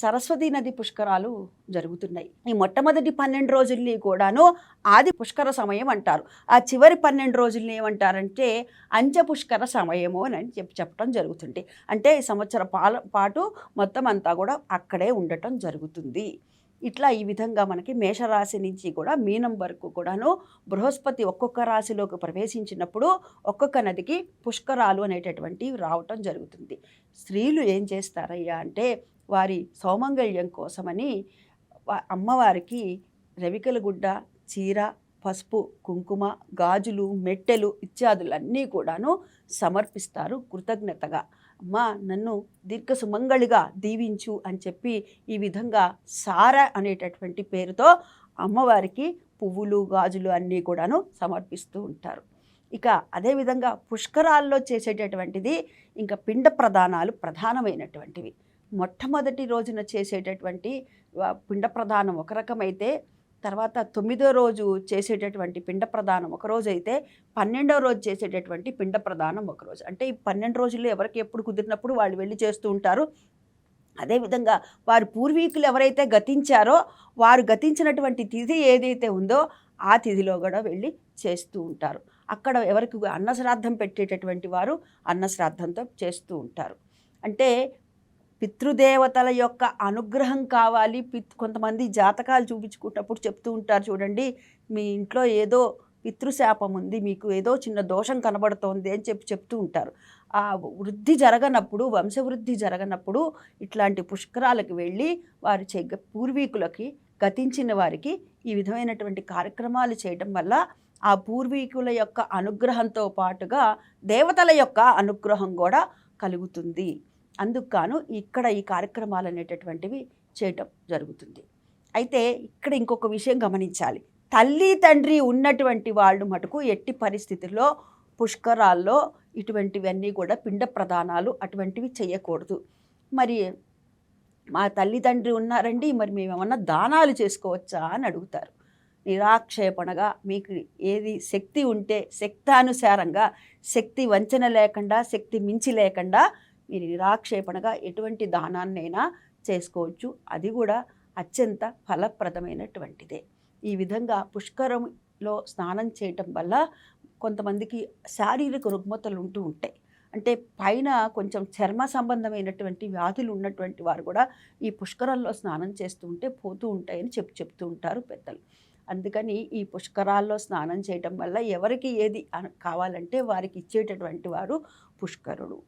సరస్వతీ నది పుష్కరాలు జరుగుతున్నాయి. ఈ మొట్టమొదటి పన్నెండు రోజుల్ని కూడాను ఆది పుష్కర సమయం అంటారు. ఆ చివరి పన్నెండు రోజుల్ని ఏమంటారంటే అంచె పుష్కర సమయము అని చెప్పి చెప్పడం జరుగుతుంది. అంటే ఈ సంవత్సర పాల పాటు మొత్తం అంతా కూడా అక్కడే ఉండటం జరుగుతుంది. ఇట్లా ఈ విధంగా మనకి మేషరాశి నుంచి కూడా మీనం వరకు కూడాను బృహస్పతి ఒక్కొక్క రాశిలోకి ప్రవేశించినప్పుడు ఒక్కొక్క నదికి పుష్కరాలు అనేటటువంటివి రావటం జరుగుతుంది. స్త్రీలు ఏం చేస్తారయ్యా అంటే వారి సౌమంగళ్యం కోసమని అమ్మవారికి రవికల గుడ్డ చీర పసుపు కుంకుమ గాజులు మెట్టెలు ఇత్యాదులన్నీ కూడాను సమర్పిస్తారు కృతజ్ఞతగా. అమ్మా నన్ను దీర్ఘ సుమంగళిగా దీవించు అని చెప్పి ఈ విధంగా సార అనేటటువంటి పేరుతో అమ్మవారికి పువ్వులు గాజులు అన్నీ కూడాను సమర్పిస్తూ ఉంటారు. ఇక అదేవిధంగా పుష్కరాల్లో చేసేటటువంటిది ఇంకా పిండ ప్రధానాలు ప్రధానమైనటువంటివి. మొట్టమొదటి రోజున చేసేటటువంటి పిండ ప్రధానం ఒక రకమైతే తర్వాత తొమ్మిదో రోజు చేసేటటువంటి పిండ ప్రదానం ఒకరోజు అయితే పన్నెండో రోజు చేసేటటువంటి పిండ ప్రదానం ఒకరోజు అంటే ఈ పన్నెండు రోజుల్లో ఎవరికి ఎప్పుడు కుదిరినప్పుడు వాళ్ళు వెళ్ళి చేస్తూ ఉంటారు. అదేవిధంగా వారి పూర్వీకులు ఎవరైతే గతించారో వారు గతించినటువంటి తిథి ఏదైతే ఉందో ఆ తిథిలో కూడా వెళ్ళి చేస్తూ ఉంటారు. అక్కడ ఎవరికి అన్నశ్రాద్ధం పెట్టేటటువంటి వారు అన్నశ్రాద్ధంతో చేస్తూ ఉంటారు. అంటే పితృదేవతల యొక్క అనుగ్రహం కావాలి. పిత్ కొంతమంది జాతకాలు చూపించుకున్నప్పుడు చెప్తూ ఉంటారు చూడండి మీ ఇంట్లో ఏదో పితృశాపం ఉంది మీకు ఏదో చిన్న దోషం కనబడుతోంది అని చెప్పి చెప్తూ ఉంటారు. ఆ వృద్ధి జరగనప్పుడు వంశవృద్ధి జరగనప్పుడు ఇట్లాంటి పుష్కరాలకు వెళ్ళి వారి చే పూర్వీకులకి గతించిన వారికి ఈ విధమైనటువంటి కార్యక్రమాలు చేయడం వల్ల ఆ పూర్వీకుల యొక్క అనుగ్రహంతో పాటుగా దేవతల యొక్క అనుగ్రహం కూడా కలుగుతుంది. అందుకు గాను ఇక్కడ ఈ కార్యక్రమాలు అనేటటువంటివి చేయటం జరుగుతుంది. అయితే ఇక్కడ ఇంకొక విషయం గమనించాలి. తల్లి తండ్రి ఉన్నటువంటి వాళ్ళు మటుకు ఎట్టి పరిస్థితుల్లో పుష్కరాల్లో ఇటువంటివన్నీ కూడా పిండ ప్రదానాలు అటువంటివి చేయకూడదు. మరి మా తల్లిదండ్రి ఉన్నారండి మరి మేము ఏమన్నా దానాలు చేసుకోవచ్చా అని అడుగుతారు. నిరాక్షేపణగా మీకు ఏది శక్తి ఉంటే శక్తానుసారంగా శక్తి వంచన లేకుండా శక్తి మించి లేకుండా మీరు నిరాక్షేపణగా ఎటువంటి దానాన్నైనా చేసుకోవచ్చు. అది కూడా అత్యంత ఫలప్రదమైనటువంటిదే. ఈ విధంగా పుష్కరంలో స్నానం చేయటం వల్ల కొంతమందికి శారీరక రుగ్మతలు ఉంటూ ఉంటాయి. అంటే పైన కొంచెం చర్మ సంబంధమైనటువంటి వ్యాధులు ఉన్నటువంటి వారు కూడా ఈ పుష్కరాల్లో స్నానం చేస్తూ ఉంటే పోతూ ఉంటాయని చెప్పి చెప్తూ ఉంటారు పెద్దలు. అందుకని ఈ పుష్కరాల్లో స్నానం చేయటం వల్ల ఎవరికి ఏది కావాలంటే వారికి ఇచ్చేటటువంటి వారు పుష్కరుడు.